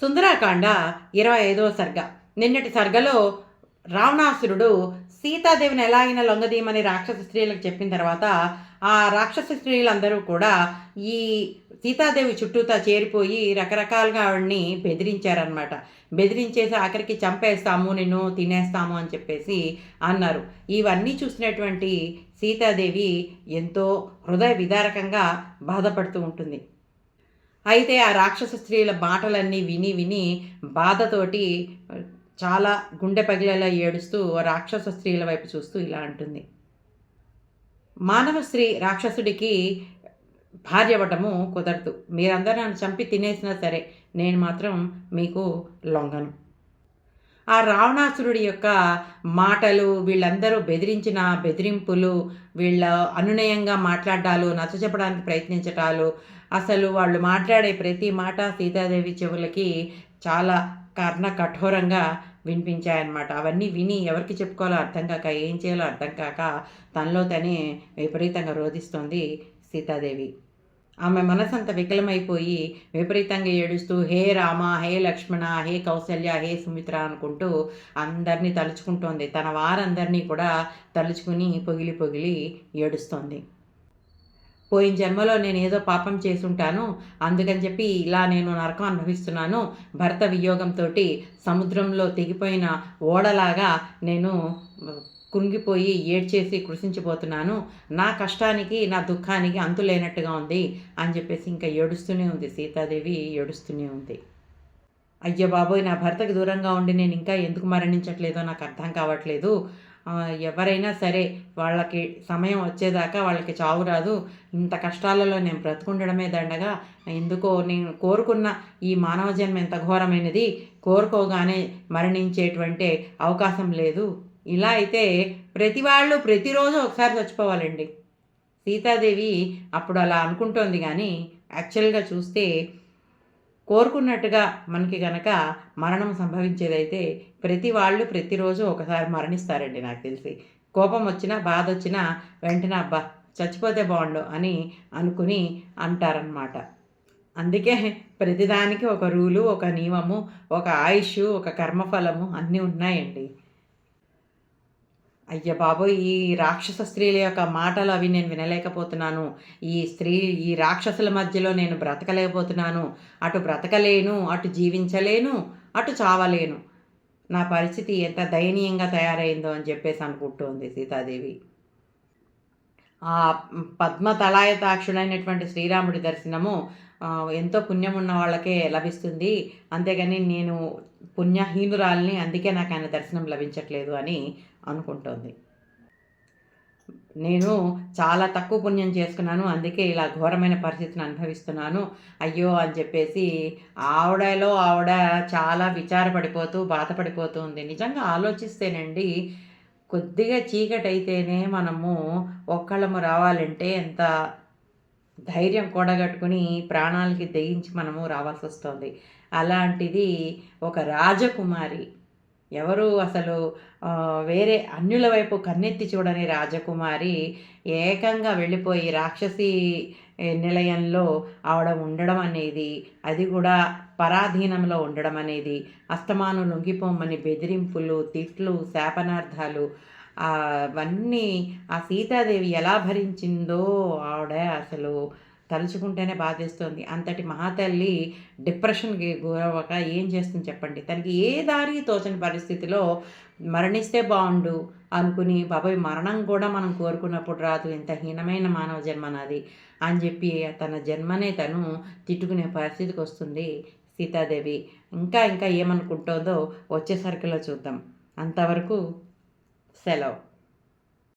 సుందరాకాండ ఇరవై ఐదవ సర్గ. నిన్నటి సర్గలో రావణాసురుడు సీతాదేవిని ఎలాగైనా లొంగదీయమని రాక్షస స్త్రీలకు చెప్పిన తర్వాత ఆ రాక్షస స్త్రీలందరూ కూడా ఈ సీతాదేవి చుట్టూతా చేరిపోయి రకరకాలుగా ఆవిడ్ని బెదిరించారనమాట బెదిరించేసి ఆఖరికి చంపేస్తాము నిన్ను తినేస్తాము అని చెప్పేసి అన్నారు. ఇవన్నీ చూసినటువంటి సీతాదేవి ఎంతో హృదయ విదారకంగా బాధపడుతూ ఉంటుంది. అయితే ఆ రాక్షస స్త్రీల మాటలన్నీ విని విని బాధతోటి చాలా గుండె పగిలేలా ఏడుస్తూ ఆ రాక్షస స్త్రీల వైపు చూస్తూ ఇలా అంటుంది. మానవ స్త్రీ రాక్షసుడికి భార్య అవ్వటము కుదరదు. మీరందరూ నన్ను చంపి తినేసినా సరే నేను మాత్రం మీకు లొంగను. ఆ రావణాసురుడి యొక్క మాటలు వీళ్ళందరూ బెదిరించిన బెదిరింపులు వీళ్ళ అనునయంగా మాట్లాడాలు నచ్చచెప్పడానికి ప్రయత్నించటాలు అసలు వాళ్ళు మాట్లాడే ప్రతి మాట సీతాదేవి చెవులకి చాలా కర్ణ కఠోరంగా వినిపించాయన్నమాట. అవన్నీ విని ఎవరికి చెప్పుకోవాలో అర్థం కాక ఏం చేయాలో అర్థం కాక తనలో తనే విపరీతంగా రోధిస్తోంది సీతాదేవి. ఆమె మనసంత వికలమైపోయి విపరీతంగా ఏడుస్తూ హే రామ హే లక్ష్మణ హే కౌసల్య హే సుమిత్ర అనుకుంటూ అందరినీ తలుచుకుంటోంది. తన వారందరినీ కూడా తలుచుకుని పొగిలి పొగిలి ఏడుస్తోంది. పోయిన జన్మలో నేను ఏదో పాపం చేసుంటాను అందుకని చెప్పి ఇలా నేను నరకం అనుభవిస్తున్నాను. భర్త వియోగంతో సముద్రంలో తెగిపోయిన ఓడలాగా నేను కుంగిపోయి ఏడ్చేసి కృషించిపోతున్నాను నా కష్టానికి నా దుఃఖానికి అంతు లేనట్టుగా ఉంది అని చెప్పేసి ఇంకా ఏడుస్తూనే ఉంది. సీతాదేవి ఏడుస్తూనే ఉంది. అయ్య బాబోయ్ నా భర్తకి దూరంగా ఉండి నేను ఇంకా ఎందుకు మరణించట్లేదో నాకు అర్థం కావట్లేదు. ఎవరైనా సరే వాళ్ళకి సమయం వచ్చేదాకా వాళ్ళకి చావు రాదు. ఇంత కష్టాలలో నేను బ్రతుకుండడమే దండగా ఎందుకో నేను కోరుకున్న ఈ మానవ జన్మ ఎంత ఘోరమైనది. కోరుకోగానే మరణించేటువంటి అవకాశం లేదు. ఇలా అయితే ప్రతి వాళ్ళు ప్రతిరోజు ఒకసారి చచ్చిపోవాలండి. సీతాదేవి అప్పుడు అలా అనుకుంటోంది కానీ యాక్చువల్గా చూస్తే కోరుకున్నట్టుగా మనకి గనక మరణం సంభవించేదైతే ప్రతి వాళ్ళు ప్రతిరోజు ఒకసారి మరణిస్తారండి నాకు తెలిసి. కోపం వచ్చినా బాధ వచ్చినా వెంటనే అబ్బా చచ్చిపోతే బాగుండు అని అనుకుని అంటారనమాట అందుకే ప్రతిదానికి ఒక రూలు ఒక నియమము ఒక ఆయుష్ ఒక కర్మఫలము అన్నీ ఉన్నాయండి. అయ్య బాబోయ్ ఈ రాక్షస స్త్రీల యొక్క మాటలు అవి నేను వినలేకపోతున్నాను. ఈ స్త్రీ ఈ రాక్షసుల మధ్యలో నేను బ్రతకలేకపోతున్నాను. అటు బ్రతకలేను అటు జీవించలేను అటు చావలేను. నా పరిస్థితి ఎంత దయనీయంగా తయారైందో అని చెప్పేసి అనుకుంటోంది సీతాదేవి. ఆ పద్మ తలాయతాక్షుడైనటువంటి శ్రీరాముడి దర్శనము ఎంతో పుణ్యం ఉన్న వాళ్ళకే లభిస్తుంది. అంతేగాని నేను పుణ్యహీనురాల్ని అందుకే నాకు ఆయన దర్శనం లభించట్లేదు అని అనుకుంటుంది. నేను చాలా తక్కువ పుణ్యం చేసుకున్నాను అందుకే ఇలా ఘోరమైన పరిస్థితిని అనుభవిస్తున్నాను. అయ్యో అని చెప్పేసి ఆవిడలో ఆవిడ చాలా విచారపడిపోతూ బాధపడిపోతూ ఉంది. నిజంగా ఆలోచిస్తేనండి కొద్దిగా చీకటైతేనే మనము ఒక్కళ్ళము రావాలంటే ఎంత ధైర్యం కూడగట్టుకుని ప్రాణాలకి తెగించి మనము రావాల్సి వస్తుంది అలాంటిది ఒక రాజకుమారి ఎవరు అసలు వేరే అన్యుల వైపు కన్నెత్తి చూడని రాజకుమారి ఏకంగా వెళ్ళిపోయి రాక్షసి నిలయంలో ఆవిడ ఉండడం అనేది అది కూడా పరాధీనంలో ఉండడం అనేది అస్తమాను లొంగిపోమని బెదిరింపులు తిట్లు శాపనార్థాలు అవన్నీ ఆ సీతాదేవి ఎలా భరించిందో ఆవిడ అసలు తలుచుకుంటేనే బాధేస్తుంది. అంతటి మహాతల్లి డిప్రెషన్కి గురవ్వక ఏం చేస్తుంది చెప్పండి? తనకి ఏ దారి తోచని పరిస్థితిలో మరణిస్తే బాగుండు అనుకుని బాబాయ్ మరణం కూడా మనం కోరుకున్నప్పుడు రాదు. ఇంత హీనమైన మానవ జన్మ నాది అని చెప్పి తన జన్మనే తను తిట్టుకునే పరిస్థితికి వస్తుంది సీతాదేవి. ఇంకా ఇంకా ఏమనుకుంటుందో వచ్చేసరికిలో చూద్దాం. అంతవరకు సెలవు.